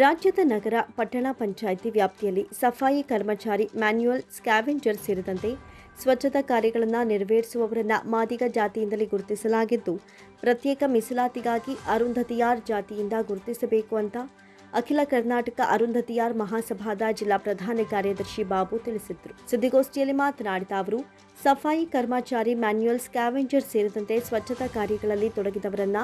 ರಾಜ್ಯದ ನಗರ ಪಟ್ಟಣ ಪಂಚಾಯಿತಿ ವ್ಯಾಪ್ತಿಯಲ್ಲಿ ಸಫಾಯಿ ಕರ್ಮಚಾರಿ ಮ್ಯಾನ್ಯುಯಲ್ ಸ್ಕ್ಯಾವೆಂಜರ್ ಸೇರಿದಂತೆ ಸ್ವಚ್ಛತಾ ಕಾರ್ಯಗಳನ್ನು ನೆರವೇರಿಸುವವರನ್ನು ಮಾದಿಗ ಜಾತಿಯಿಂದಲೇ ಗುರುತಿಸಲಾಗಿದ್ದು, ಪ್ರತ್ಯೇಕ ಮೀಸಲಾತಿಗಾಗಿ ಅರುಂಧತಿಯಾರ್ ಜಾತಿಯಿಂದ ಗುರುತಿಸಬೇಕು ಅಂತ ಅಖಿಲ ಕರ್ನಾಟಕ ಅರುಂಧತಿಯಾರ್ ಮಹಾಸಭಾದ ಜಿಲ್ಲಾ ಪ್ರಧಾನ ಕಾರ್ಯದರ್ಶಿ ಬಾಬು ತಿಳಿಸಿದರು. ಸುದ್ದಿಗೋಷ್ಠಿಯಲ್ಲಿ ಮಾತನಾಡಿದ ಅವರು, ಸಫಾಯಿ ಕರ್ಮಚಾರಿ ಮ್ಯಾನ್ಯುಯಲ್ ಸ್ಕ್ಯಾವೆಂಜರ್ ಸೇರಿದಂತೆ ಸ್ವಚ್ಛತಾ ಕಾರ್ಯಗಳಲ್ಲಿ ತೊಡಗಿದವರನ್ನ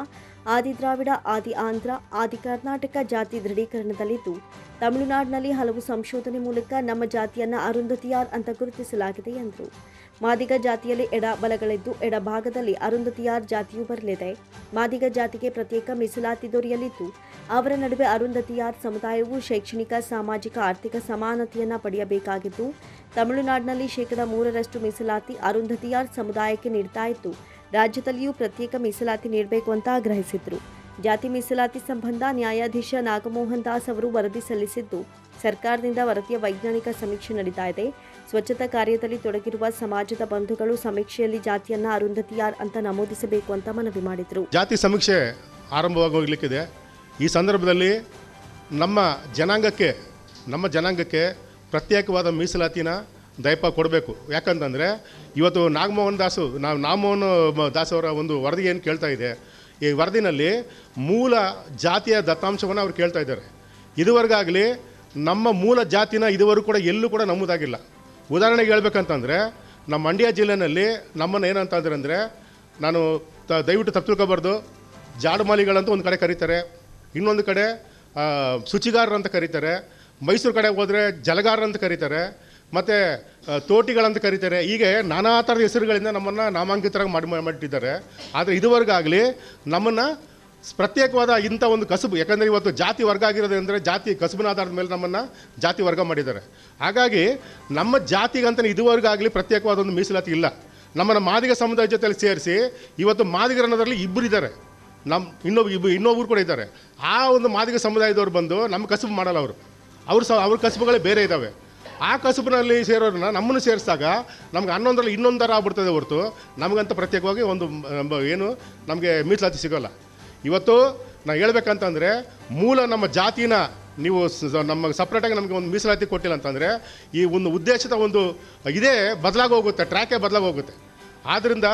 ಆದಿ ದ್ರಾವಿಡ, ಆದಿ ಆಂಧ್ರ, ಆದಿ ಕರ್ನಾಟಕ ಜಾತಿ ದೃಢೀಕರಣದಲ್ಲಿದ್ದು, ತಮಿಳುನಾಡಿನಲ್ಲಿ ಹಲವು ಸಂಶೋಧನೆ ಮೂಲಕ ನಮ್ಮ ಜಾತಿಯನ್ನ ಅರುಂಧತಿಯಾರ್ ಅಂತ ಗುರುತಿಸಲಾಗಿದೆ ಎಂದರು. ಮಾದಿಗ ಜಾತಿಯಲ್ಲಿ ಎಡ ಬಲಗಳಿದ್ದು ಎಡಭಾಗದಲ್ಲಿ ಅರುಂಧತಿಯಾರ್ ಜಾತಿಯು ಬರಲಿದೆ. ಮಾದಿಗ ಜಾತಿಗೆ ಪ್ರತ್ಯೇಕ ಮೀಸಲಾತಿ ದೊರೆಯಲಿದ್ದು ಅವರ ನಡುವೆ ಅರುಂಧತಿಯಾರ್ ಸಮುದಾಯವು ಶೈಕ್ಷಣಿಕ, ಸಾಮಾಜಿಕ, ಆರ್ಥಿಕ ಸಮಾನತೆಯನ್ನು ಪಡೆಯಬೇಕಾಗಿತ್ತು. ತಮಿಳುನಾಡಿನಲ್ಲಿ ಶೇಕಡ ಮೂರರಷ್ಟು ಮೀಸಲಾತಿ ಅರುಂಧತಿಯಾರ್ ಸಮುದಾಯಕ್ಕೆ ನೀಡ್ತಾ ಇತ್ತು. ರಾಜ್ಯದಲ್ಲಿಯೂ ಪ್ರತ್ಯೇಕ ಮೀಸಲಾತಿ ನೀಡಬೇಕು ಅಂತ ಆಗ್ರಹಿಸಿದ್ರು. ಜಾತಿ ಮೀಸಲಾತಿ ಸಂಬಂಧ ನ್ಯಾಯಾಧೀಶ ನಾಗಮೋಹನ್ ದಾಸ್ ಅವರು ವರದಿ ಸಲ್ಲಿಸಿದ್ದು, ಸರ್ಕಾರದಿಂದ ವರದಿಯ ವೈಜ್ಞಾನಿಕ ಸಮೀಕ್ಷೆ ನಡೀತಾ ಇದೆ. ಸ್ವಚ್ಛತಾ ಕಾರ್ಯದಲ್ಲಿ ತೊಡಗಿರುವ ಸಮಾಜದ ಬಂಧುಗಳು ಸಮೀಕ್ಷೆಯಲ್ಲಿ ಜಾತಿಯನ್ನ ಅರುಂಧತಿಯಾರ್ ಅಂತ ನಮೂದಿಸಬೇಕು ಅಂತ ಮನವಿ ಮಾಡಿದರು. ಜಾತಿ ಸಮೀಕ್ಷೆ ಆರಂಭವಾಗಿ ಹೋಗ್ಲಿಕ್ಕಿದೆ ಈ ಸಂದರ್ಭದಲ್ಲಿ ನಮ್ಮ ಜನಾಂಗಕ್ಕೆ ನಮ್ಮ ಜನಾಂಗಕ್ಕೆ ಪ್ರತ್ಯೇಕವಾದ ಮೀಸಲಾತಿನ ದಯಪ ಕೊಡಬೇಕು. ಯಾಕಂತಂದರೆ ಇವತ್ತು ನಾಗಮೋಹನ್ ದಾಸು, ನಾವು ನಾಗಮೋಹನ್ ದಾಸ್ ಅವರ ಒಂದು ವರದಿ ಏನು ಕೇಳ್ತಾ ಇದೆ, ಈ ವರದಿನಲ್ಲಿ ಮೂಲ ಜಾತಿಯ ದತ್ತಾಂಶವನ್ನು ಅವ್ರು ಕೇಳ್ತಾ ಇದ್ದಾರೆ. ಇದುವರೆಗಾಗಲಿ ನಮ್ಮ ಮೂಲ ಜಾತಿನ ಇದುವರೆಗೂ ಕೂಡ ಎಲ್ಲೂ ಕೂಡ ನಮ್ಮದಾಗಿಲ್ಲ. ಉದಾಹರಣೆಗೆ ಹೇಳ್ಬೇಕಂತಂದರೆ ನಮ್ಮ ಮಂಡ್ಯ ಜಿಲ್ಲೆಯಲ್ಲಿ ನಮ್ಮನ್ನು ಏನಂತಂದ್ರೆ ಅಂದರೆ ನಾನು ತ ದಯವಿಟ್ಟು ತಪ್ಪು ತಿಳ್ಕೊಬಾರ್ದು ಜಾಡುಮಾಲಿಗಳಂತ ಒಂದು ಕಡೆ ಕರೀತಾರೆ ಇನ್ನೊಂದು ಕಡೆ ಶುಚಿಗಾರರು ಅಂತ ಕರೀತಾರೆ, ಮೈಸೂರು ಕಡೆ ಹೋದರೆ ಜಲಗಾರರು ಅಂತ ಕರೀತಾರೆ, ಮತ್ತು ತೋಟಿಗಳಂತ ಕರೀತಾರೆ. ಹೀಗೆ ನಾನಾ ಥರದ ಹೆಸರುಗಳಿಂದ ನಮ್ಮನ್ನು ನಾಮಾಂಕಿತರಾಗಿ ಮಾಡಿ, ಮಾಡಿಟ್ಟಿದ್ದಾರೆ. ಆದರೆ ಇದುವರೆಗಾಗಲಿ ನಮ್ಮನ್ನು ಪ್ರತ್ಯೇಕವಾದ ಇಂಥ ಒಂದು ಕಸುಬು, ಯಾಕಂದರೆ ಇವತ್ತು ಜಾತಿ ವರ್ಗ ಆಗಿರೋದಂದರೆ ಜಾತಿ ಕಸುಬಿನ ಆಧಾರದ ಮೇಲೆ ನಮ್ಮನ್ನು ಜಾತಿ ವರ್ಗ ಮಾಡಿದ್ದಾರೆ. ಹಾಗಾಗಿ ನಮ್ಮ ಜಾತಿಗಂತಲೇ ಇದುವರೆಗಾಗಲಿ ಪ್ರತ್ಯೇಕವಾದ ಒಂದು ಮೀಸಲಾತಿ ಇಲ್ಲ. ನಮ್ಮನ್ನು ಮಾದಿಗ ಸಮುದಾಯ ಜೊತೆಯಲ್ಲಿ ಸೇರಿಸಿ, ಇವತ್ತು ಮಾದಿಗರ ಅನ್ನೋದ್ರಲ್ಲಿ ಇಬ್ಬರಿದ್ದಾರೆ ನಮ್ಮ ಇನ್ನೊಬ್ಬ ಇಬ್ಬ ಇನ್ನೊಬ್ರು ಕೂಡ ಇದ್ದಾರೆ. ಆ ಒಂದು ಮಾದಿಗ ಸಮುದಾಯದವ್ರು ಬಂದು ನಮ್ಮ ಕಸುಬು ಮಾಡಲ್ಲ ಅವರು. ಅವ್ರ ಸ ಅವ್ರ ಕಸುಬುಗಳೇ ಬೇರೆ ಇದ್ದಾವೆ ಆ ಕಸುಬಿನಲ್ಲಿ ಸೇರೋರನ್ನ ನಮ್ಮನ್ನು ಸೇರಿಸಿದಾಗ ನಮ್ಗೆ ಹನ್ನೊಂದರಲ್ಲಿ ಇನ್ನೊಂದು ಥರ ಆಗ್ಬಿಡ್ತದೆ ಹೊರತು ನಮಗಂತ ಪ್ರತ್ಯೇಕವಾಗಿ ಒಂದು ಏನು ನಮಗೆ ಮೀಸಲಾತಿ ಸಿಗೋಲ್ಲ. ಇವತ್ತು ನಾನು ಹೇಳ್ಬೇಕಂತಂದರೆ ಮೂಲ ನಮ್ಮ ಜಾತಿನ ನೀವು ನಮ್ಮ ಸಪ್ರೇಟಾಗಿ ನಮಗೆ ಒಂದು ಮೀಸಲಾತಿ ಕೊಟ್ಟಿಲ್ಲ ಅಂತಂದರೆ ಈ ಒಂದು ಉದ್ದೇಶದ ಒಂದು ಇದೇ ಬದಲಾಗಿ ಹೋಗುತ್ತೆ ಟ್ರ್ಯಾಕೇ ಬದಲಾಗೋಗುತ್ತೆ. ಆದ್ದರಿಂದ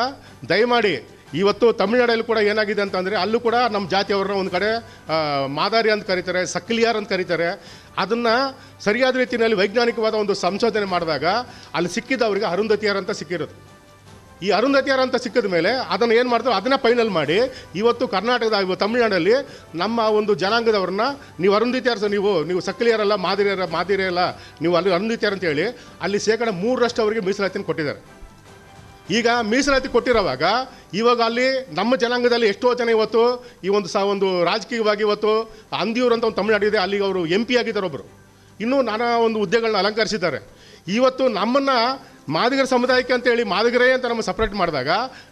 ದಯಮಾಡಿ ಇವತ್ತು ತಮಿಳ್ನಾಡಲ್ಲಿ ಕೂಡ ಏನಾಗಿದೆ ಅಂತಂದರೆ ಅಲ್ಲೂ ಕೂಡ ನಮ್ಮ ಜಾತಿಯವ್ರನ್ನ ಒಂದು ಕಡೆ ಮಾದಾರಿ ಅಂತ ಕರೀತಾರೆ, ಸಕ್ಲಿಯಾರ್ ಅಂತ ಕರೀತಾರೆ. ಅದನ್ನು ಸರಿಯಾದ ರೀತಿಯಲ್ಲಿ ವೈಜ್ಞಾನಿಕವಾದ ಒಂದು ಸಂಶೋಧನೆ ಮಾಡಿದಾಗ ಅಲ್ಲಿ ಸಿಕ್ಕಿದವರಿಗೆ ಅರುಂಧತಿಯಾರ್ ಅಂತ ಸಿಕ್ಕಿರೋದು. ಈ ಅರುಂಧತಿಯಾರ್ ಅಂತ ಸಿಕ್ಕಿದ ಮೇಲೆ ಅದನ್ನು ಏನು ಮಾಡ್ತಾರೆ? ಅದನ್ನು ಫೈನಲ್ ಮಾಡಿ ಇವತ್ತು ಕರ್ನಾಟಕದ ತಮಿಳ್ನಾಡಲ್ಲಿ ತಮಿಳುನಾಡಲ್ಲಿ ನಮ್ಮ ಒಂದು ಜನಾಂಗದವ್ರನ್ನ ನೀವು ಅರುಂಧತಿಯಾರ್ ಸರ್, ನೀವು ನೀವು ಸಕ್ಲಿಯರಲ್ಲ, ಮಾದಿರಿಯರ, ಮಾದಿರಿಯಲ್ಲ, ನೀವು ಅಲ್ಲಿ ಅರುಂಧತಿಯಾರ್ ಅಂತ ಹೇಳಿ ಅಲ್ಲಿ ಶೇಕಡ ಮೂರರಷ್ಟು ಅವರಿಗೆ ಮೀಸಲಾತಿಯನ್ನು ಕೊಟ್ಟಿದ್ದಾರೆ. ಈಗ ಮೀಸಲಾತಿ ಕೊಟ್ಟಿರೋವಾಗ, ಇವಾಗ ಅಲ್ಲಿ ನಮ್ಮ ಜನಾಂಗದಲ್ಲಿ ಎಷ್ಟೋ ಜನ ಇವತ್ತು ಈ ಒಂದು ಸ ಒಂದು ರಾಜಕೀಯವಾಗಿ ಇವತ್ತು ಅಂದಿಯೂರು ಅಂತ ಒಂದು ತಮಿಳ್ನಾಡು ಇದೆ, ಅಲ್ಲಿಗೆ ಅವರು ಎಂ ಪಿ ಆಗಿದ್ದಾರೆ ಒಬ್ಬರು ಇನ್ನೂ ನಾನಾ ಒಂದು ಹುದ್ದೆಗಳನ್ನ ಅಲಂಕರಿಸಿದ್ದಾರೆ. ಇವತ್ತು ನಮ್ಮನ್ನು ಮಾದಿಗರ ಸಮುದಾಯಕ್ಕೆ ಅಂತೇಳಿ ಮಾದಿಗರೇ ಅಂತ ನಮ್ಮ ಸಪ್ರೇಟ್ ಮಾಡಿದಾಗ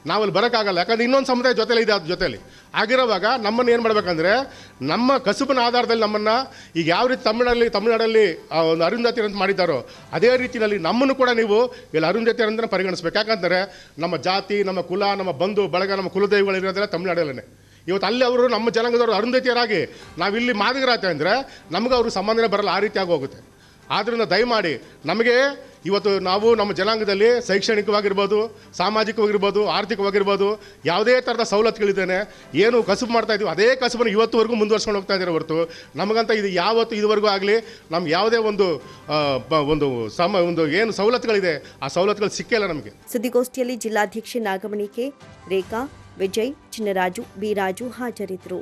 ನಾವಲ್ಲಿ ಬರೋಕ್ಕಾಗಲ್ಲ. ಯಾಕಂದ್ರೆ ಇನ್ನೊಂದು ಸಮುದಾಯ ಜೊತೆಲಿ ಇದೆ ಅದ್ರ ಜೊತೆಲಿ. ಆಗಿರೋವಾಗ ನಮ್ಮನ್ನು ಏನು ಮಾಡಬೇಕಂದ್ರೆ ನಮ್ಮ ಕಸುಬಿನ ಆಧಾರದಲ್ಲಿ ನಮ್ಮನ್ನು ಈಗ ಯಾವ ರೀತಿ ತಮಿಳಲ್ಲಿ ತಮಿಳುನಾಡಲ್ಲಿ ಒಂದು ಅರುಂಧತಿ ಅಂತ ಮಾಡಿದ್ದಾರೋ, ಅದೇ ರೀತಿಯಲ್ಲಿ ನಮ್ಮನ್ನು ಕೂಡ ನೀವು ಇಲ್ಲಿ ಅರುಂಧತಿ ಅಂತ ಪರಿಗಣಿಸ್ಬೇಕು. ಯಾಕಂದರೆ ನಮ್ಮ ಜಾತಿ, ನಮ್ಮ ಕುಲ, ನಮ್ಮ ಬಂಧು, ಬಳಗ, ನಮ್ಮ ಕುಲದೈವಗಳಿರೋದೆಲ್ಲ ತಮಿಳುನಾಡಲ್ಲೇ. ಇವತ್ತು ಅಲ್ಲಿ ಅವರು ನಮ್ಮ ಜನಾಂಗದವರು ಅರುಂಧತಿಯರಾಗಿ ನಾವಿಲ್ಲಿ ಮಾದಿಗರಾತೆ ಅಂದರೆ ನಮಗೆ ಅವರು ಸಂಬಂಧನೇ ಬರಲ್ಲ, ಆ ರೀತಿಯಾಗಿ ಹೋಗುತ್ತೆ ಆದ್ದರಿಂದ ದಯಮಾಡಿ ನಮಗೆ ಇವತ್ತು ನಾವು ನಮ್ಮ ಜನಾಂಗದಲ್ಲಿ ಶೈಕ್ಷಣಿಕವಾಗಿರ್ಬೋದು, ಸಾಮಾಜಿಕವಾಗಿರ್ಬೋದು, ಆರ್ಥಿಕವಾಗಿರ್ಬೋದು, ಯಾವುದೇ ಥರದ ಸವಲತ್ತುಗಳಿದ್ದೇನೆ, ಏನು ಕಸುಬು ಮಾಡ್ತಾ ಇದ್ದೀವಿ ಅದೇ ಕಸುಬನ್ನು ಇವತ್ತುವರೆಗೂ ಮುಂದುವರ್ಸ್ಕೊಂಡು ಹೋಗ್ತಾ ಇದ್ದಾರೆ ಹೊರತು. ನಮಗಂತ ಇದು ಯಾವತ್ತು ಇದುವರೆಗೂ ಆಗಲಿ ನಮ್ಗೆ ಯಾವುದೇ ಒಂದು ಒಂದು ಸಮ, ಒಂದು ಏನು ಸವಲತ್ತುಗಳಿದೆ, ಆ ಸವಲತ್ತುಗಳು ಸಿಕ್ಕಿಲ್ಲ ನಮಗೆ. ಸುದ್ದಿಗೋಷ್ಠಿಯಲ್ಲಿ ಜಿಲ್ಲಾಧ್ಯಕ್ಷೆ ನಾಗಮಣಿಕೆ ರೇಖಾ, ವಿಜಯ್, ಚಿನ್ನರಾಜು, ಬಿರಾಜು ಹಾಜರಿದ್ದರು.